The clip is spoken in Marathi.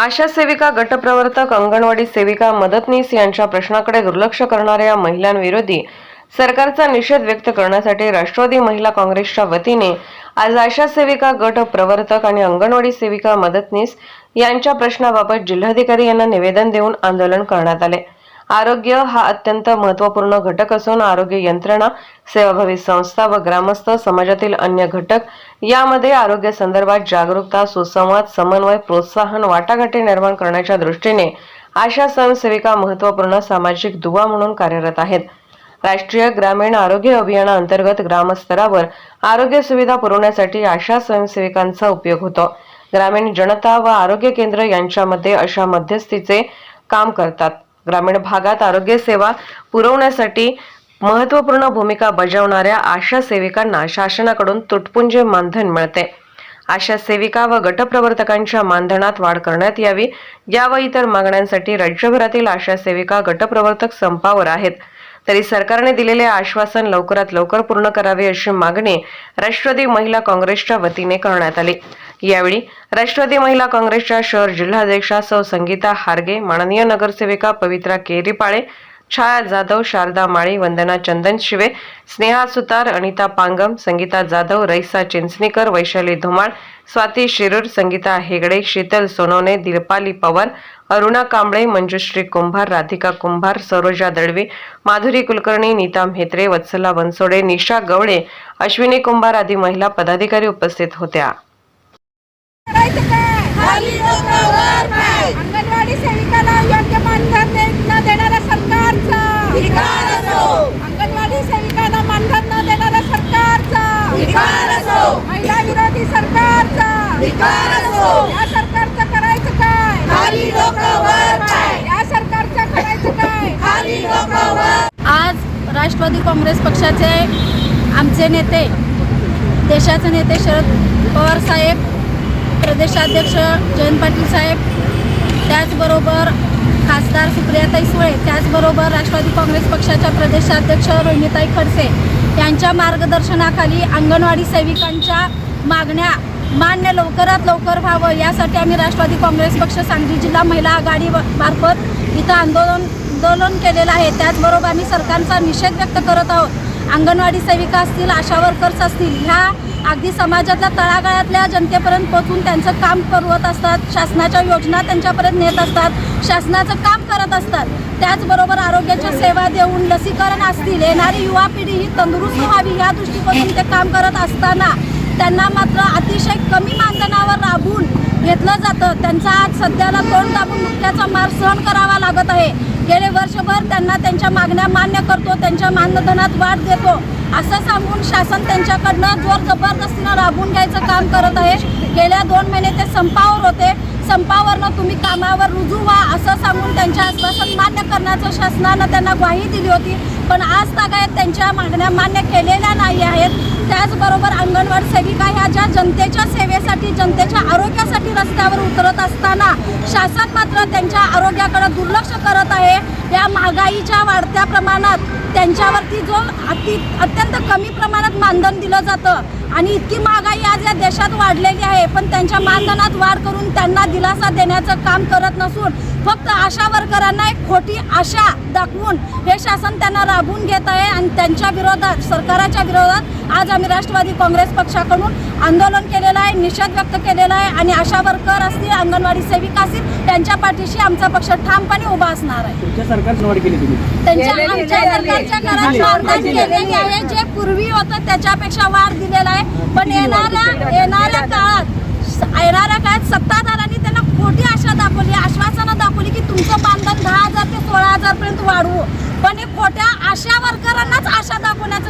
आशा सेविका गटप्रवर्तक अंगणवाडी सेविका मदतनीस यांच्या प्रश्नाकडे दुर्लक्ष करणाऱ्या महिलांविरोधी सरकारचा निषेध व्यक्त करण्यासाठी राष्ट्रवादी महिला काँग्रेसच्या वतीने आज आशा सेविका गट प्रवर्तक आणि अंगणवाडी सेविका मदतनीस यांच्या प्रश्नाबाबत जिल्हाधिकारी यांना निवेदन देऊन आंदोलन करण्यात आले. आरोग्य हा अत्यंत महत्त्वपूर्ण घटक असून आरोग्य यंत्रणा सेवाभावी संस्था व ग्रामस्थ समाजातील अन्य घटक यामध्ये आरोग्य संदर्भात जागरूकता सुसंवाद समन्वय प्रोत्साहन वाटाघाटी निर्माण करण्याच्या दृष्टीने आशा स्वयंसेविका महत्त्वपूर्ण सामाजिक दुवा म्हणून कार्यरत आहेत. राष्ट्रीय ग्रामीण आरोग्य अभियानाअंतर्गत ग्रामस्तरावर आरोग्य सुविधा पुरवण्यासाठी आशा स्वयंसेविकांचा उपयोग होतो. ग्रामीण जनता व आरोग्य केंद्र यांच्यामध्ये अशा मध्यस्थीचे काम करतात. ग्रामीण भागात आरोग्य सेवा पुरवण्यासाठी महत्त्वपूर्ण भूमिका बजावणाऱ्या आशा सेविकांना शासनाकडून तुटपुंजे मानधन मिळते. आशा सेविका व गटप्रवर्तकांच्या मानधनात वाढ करण्यात यावी. या व इतर मागण्यांसाठी राज्यभरातील आशा सेविका गटप्रवर्तक संपावर आहेत. तरी सरकारने दिलेले आश्वासन लवकरात लवकर पूर्ण करावे अशी मागणी राष्ट्रवादी महिला काँग्रेसच्या वतीने करण्यात आली. यावेळी राष्ट्रवादी महिला काँग्रेसच्या शहर जिल्हाध्यक्षा सौ संगीता हार्गे माननीय नगरसेविका पवित्रा केरीपाळे छाया जाधव शारदा माळी वंदना चंदन शिवे स्नेहा सुतार अनिता पांगम संगीता जाधव रईसा चिंचणीकर वैशाली धुमाळ स्वाती शिरूर संगीता हेगडे शीतल सोनवणे दिलपाली पवार अरुणा कांबळे मंजुश्री कुंभार राधिका कुंभार सरोजा दळवी माधुरी कुलकर्णी नीता म्हेत्रे वत्सला बनसोडे निशा गवळे अश्विनी कुंभार आदी महिला पदाधिकारी उपस्थित होत्या. करायचं काय अंगणवाडी सेविकाला योग्य मानधन दे- न देणाऱ्या सरकारचा. धिक्कार असो. अंगणवाडी सेविकांना मानधन न देणाऱ्या सरकारचा. धिक्कार असो. महिला विरोधी सरकारचा. धिक्कार असो. या सरकारचं करायचं काय? या सरकारचं करायचं काय? आज राष्ट्रवादी काँग्रेस पक्षाचे आमचे नेते देशाचे नेते शरद पवार साहेब प्रदेशाध्यक्ष जयंत पाटील साहेब त्याचबरोबर खासदार सुप्रियाताई सुळे त्याचबरोबर राष्ट्रवादी काँग्रेस पक्षाच्या प्रदेशाध्यक्ष रोहिणीताई खडसे यांच्या मार्गदर्शनाखाली अंगणवाडी सेविकांच्या मागण्या मान्य लवकरात लवकर व्हावं यासाठी आम्ही राष्ट्रवादी काँग्रेस पक्ष सांगली जिल्हा महिला आघाडी मार्फत इथं आंदोलन आंदोलन केलेलं आहे. त्याचबरोबर आम्ही सरकारचा निषेध व्यक्त करत आहोत. अंगणवाडी सेविका असतील आशा वर्कर्स असतील ह्या अगदी समाजातल्या तळागाळातल्या जनतेपर्यंत पोहोचून त्यांचं काम करवत असतात शासनाच्या योजना त्यांच्यापर्यंत नेत असतात शासनाचं काम करत असतात. त्याचबरोबर आरोग्याच्या सेवा देऊन लसीकरण असतील येणारी युवा पिढी ही तंदुरुस्त व्हावी या दृष्टिकोनातून ते काम करत असताना त्यांना मात्र अतिशय कमी मानधनावर राबून घेतलं जातं. त्यांचा आज सध्याला तोंड दाबून मुख्याचा मार सहन करावा लागत आहे. गेले वर्षभर त्यांना त्यांच्या मागण्या मान्य करतो त्यांच्या मानधनात वाढ देतो. असं सांगून शासन त्यांच्याकडनं जोर जबरदस्तीनं राबून घ्यायचं काम करत आहे. गेल्या दोन महिने ते संपावर होते. संपावरनं तुम्ही कामावर रुजू व्हा असं सांगून त्यांच्या आश्वासन मान्य करण्याचं शासनानं त्यांना ग्वाही दिली होती. पण आज तागायत त्यांच्या मागण्या मान्य केलेल्या नाही आहेत. त्याचबरोबर अंगणवाडी सेविका ह्या ज्या जनतेच्या सेवेसाठी जनतेच्या आरोग्यासाठी रस्त्यावर उतरत असताना शासन मात्र त्यांच्या आरोग्याकडे दुर्लक्ष करत आहे. या महागाईच्या वाढत्या प्रमाणात त्यांच्यावरती जो अति अत्यंत कमी प्रमाणात मानधन दिलं जातं आणि इतकी महागाई आज या देशात वाढलेली आहे. पण त्यांच्या मानधनात वाढ करून त्यांना दिलासा देण्याचं काम करत नसून फक्त आशा वर्करांना एक खोटी आशा दाखवून हे शासन त्यांना राबवून घेत आहे आणि त्यांच्या विरोधात सरकाराच्या विरोधात आज आम्ही राष्ट्रवादी काँग्रेस पक्षाकडून आंदोलन केलेलं आहे निषेध व्यक्त केलेला आहे आणि आशा वर्कर असतील अंगणवाडी सेविका असतील त्यांच्या पाठीशी आमचा पक्ष ठामपणे उभा असणार आहे. त्यांच्या आमच्या सरकारच्या घरात मारहाण केलेली आहे जे पूर्वी होतं त्याच्यापेक्षा वाढ दिलेला आहे. पण येणाऱ्या येणाऱ्या काळात येणाऱ्या काळात वाढवू. पण हे खोट्या आशा वर्करांनाच आशा दाखवण्याचं